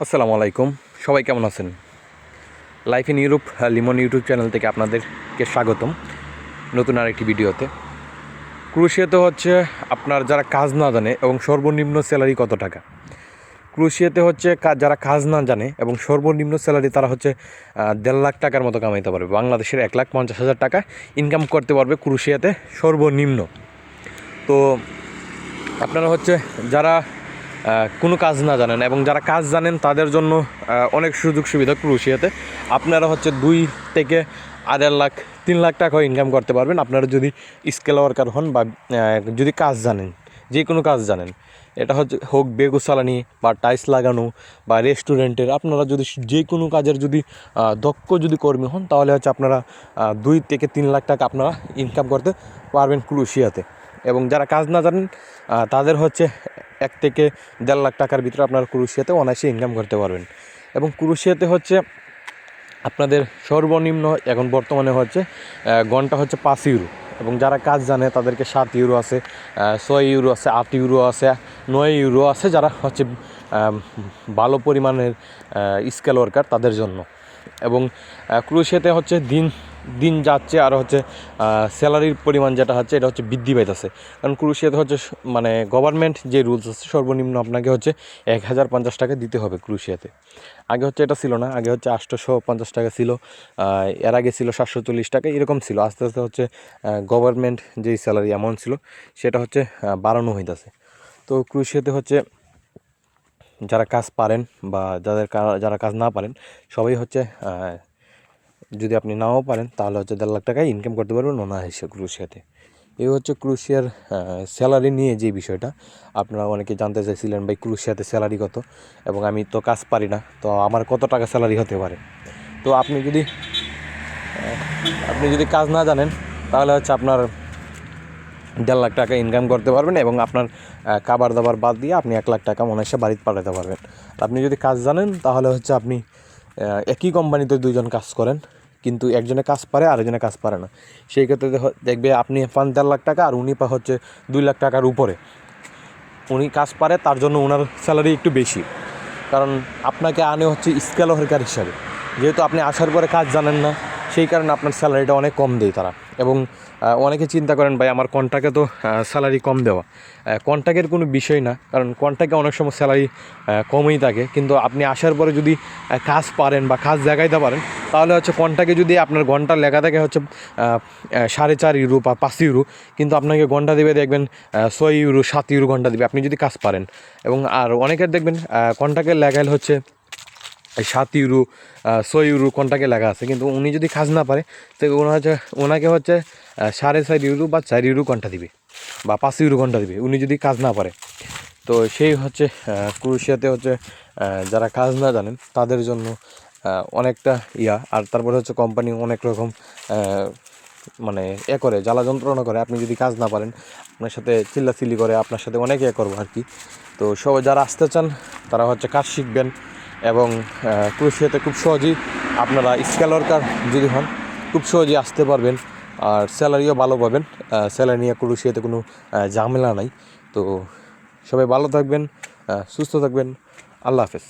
আসসালামু আলাইকুম। সবাই কেমন আছেন? Life in Europe Limon YouTube channel থেকে আপনাদেরকে স্বাগতম নতুন আরেকটি ভিডিওতে। ক্রুশিয়াতে হচ্ছে আপনার যারা কাজ না জানে এবং সর্বনিম্ন স্যালারি কত টাকা? ক্রুশিয়াতে হচ্ছে যারা কাজ না জানে এবং সর্বনিম্ন স্যালারি তারা হচ্ছে দেড় লাখ টাকার মতো কামাইতে পারবে। বাংলাদেশের এক লাখ পঞ্চাশ হাজার টাকা ইনকাম করতে পারবে ক্রুশিয়াতে সর্বনিম্ন। তো আপনারা হচ্ছে যারা কোনো কাজ না জানেন এবং যারা কাজ জানেন তাদের জন্য অনেক সুযোগ সুবিধা ক্রুশিয়াতে। আপনারা হচ্ছে দুই থেকে আড়াই লাখ, তিন লাখ টাকাও ইনকাম করতে পারবেন। আপনারা যদি স্কেল ওয়ার্কার হন বা যদি কাজ জানেন, যে কোনো কাজ জানেন, এটা হচ্ছে হোক বেগু চালানি বা টাইলস লাগানো বা রেস্টুরেন্টের আপনারা যদি যে কোনো কাজের যদি দক্ষ যদি কর্মী হন, তাহলে হচ্ছে আপনারা দুই থেকে তিন লাখ টাকা আপনারা ইনকাম করতে পারবেন ক্রুশিয়াতে। এবং যারা কাজ না জানেন তাদের হচ্ছে এক থেকে দেড় লাখ টাকার ভিতরে আপনার ক্রুশিয়াতে অনায়াসে ইনকাম করতে পারবেন। এবং ক্রুশিয়াতে হচ্ছে আপনাদের সর্বনিম্ন এখন বর্তমানে হচ্ছে ঘণ্টা হচ্ছে পাঁচ ইউরো এবং যারা কাজ জানে, তাদেরকে সাত ইউরো আছে ছয় ইউরো আছে, আট ইউরো আছে, নয় ইউরো আছে, যারা হচ্ছে ভালো পরিমাণের স্কেল ওয়ার্কার তাদের জন্য। এবং ক্রুশিয়াতে হচ্ছে দিন দিন যাচ্ছে আর হচ্ছে স্যালারির পরিমাণ যেটা হচ্ছে, এটা হচ্ছে বৃদ্ধি পাইতেছে। কারণ ক্রুশিয়াতে হচ্ছে মানে গভর্নমেন্ট যে রুলস আছে, সর্বনিম্ন আপনাকে হচ্ছে এক হাজার পঞ্চাশ টাকা দিতে হবে ক্রুশিয়াতে। আগে হচ্ছে এটা ছিল না, আগে হচ্ছে আটশোশো পঞ্চাশ টাকা ছিল এর আগে ছিল সাতশো চল্লিশ টাকা, এরকম ছিল। আস্তে আস্তে হচ্ছে গভর্নমেন্ট যেই স্যালারি অ্যামাউন্ট ছিল, সেটা হচ্ছে বাড়ানো হইতেছে। তো ক্রুশিয়াতে হচ্ছে, যারা কাজ পারেন বা যাদের যারা কাজ না পারেন, সবাই হচ্ছে যদি আপনি নাও পারেন, তাহলে হচ্ছে দেড় লাখ টাকায় ইনকাম করতে পারবেন অনায়াসে ক্রুশিয়াতে এই হচ্ছে ক্রুশিয়ার স্যালারি নিয়ে যে বিষয়টা, আপনারা অনেকে জানতে চাইছিলেন ভাই ক্রুশিয়াতে স্যালারি কত? এবং আমি তো কাজ পারি না, তো আমার কত টাকা স্যালারি হতে পারে? তো আপনি যদি আপনি যদি কাজ না জানেন, তাহলে হচ্ছে আপনার দেড় লাখ টাকা ইনকাম করতে পারবেন এবং আপনার খাবার দাবার বাদ দিয়ে আপনি এক লাখ টাকা অনায়াসে বাড়িতে পাঠাতে পারবেন। আপনি যদি কাজ জানেন, তাহলে হচ্ছে আপনি একই কোম্পানিতে দুইজন কাজ করেন। কিন্তু একজনে কাজ পারে, আরেকজনে কাজ পারে না। সেই ক্ষেত্রে দেখ- দেখবে আপনি পান দেড় লাখ টাকা আর উনি হচ্ছে দুই লাখ টাকার উপরে। উনি কাজ পারে, তার জন্য ওনার স্যালারি একটু বেশি। কারণ আপনাকে আনে হচ্ছে স্কেল ওয়ার্কার হিসাবে। যেহেতু আপনি আসার পরে কাজ জানেন না। সেই কারণে আপনার স্যালারিটা অনেক কম দেয় তারা। এবং অনেকে চিন্তা করেন, ভাই, আমার কন্ট্রাক্টে তো স্যালারি কম দেওয়া। কন্ট্রাক্টের কোনো বিষয় না, কারণ কন্ট্রাক্টে অনেক সময় স্যালারি কমই থাকে। কিন্তু আপনি আসার পরে যদি কাজ পারেন বা কাজ জাগাইতে পারেন, তাহলে হচ্ছে কন্ট্রাক্টে যদি আপনার ঘণ্টা লেখা থাকে হচ্ছে সাড়ে চার ইউরো বা পাঁচ ইউরো, কিন্তু আপনাকে ঘণ্টা দেবে দেখবেন ছয় ইউরো, সাত ইউরো ঘণ্টা দেবে। আপনি যদি কাজ পারেন, এবং আর অনেকের দেখবেন কন্ট্রাক্টের লেখাইল হচ্ছে সাত ইউরো ছয় ইউরো কন্টাকে লেখা আছে। কিন্তু উনি যদি কাজ না পারে তো ওনার হচ্ছে ওনাকে হচ্ছে সাড়ে চার ইউরো বা চার ইউরো ঘণ্টা দিবে? বা পাঁচ ইউরো ঘণ্টা দিবে? উনি যদি কাজ না পারে। তো সেই হচ্ছে আহ, ক্রোয়েশিয়াতে হচ্ছে যারা কাজ না জানেন তাদের জন্য অনেকটা ইয়া। আর তারপরে হচ্ছে কোম্পানি অনেক রকম মানে এ করে জ্বালা যন্ত্রণা করে। আপনি যদি কাজ না পারেন আপনার সাথে চিল্লাচিল্লি করে আপনার সাথে অনেক এ করব আর কি। তো সবাই যারা আসতে চান তারা হচ্ছে কাজ শিখবেন। এবং ক্রোশিয়াতে খুব সহজেই আপনারা স্কেল ওয়ার্কার যদি হন, খুব সহজেই আসতে পারবেন আর স্যালারিও ভালো পাবেন। স্যালারি নিয়ে ক্রোশিয়াতে কোনো ঝামেলা নাই। তো সবাই ভালো থাকবেন সুস্থ থাকবেন। আল্লাহ হাফেজ।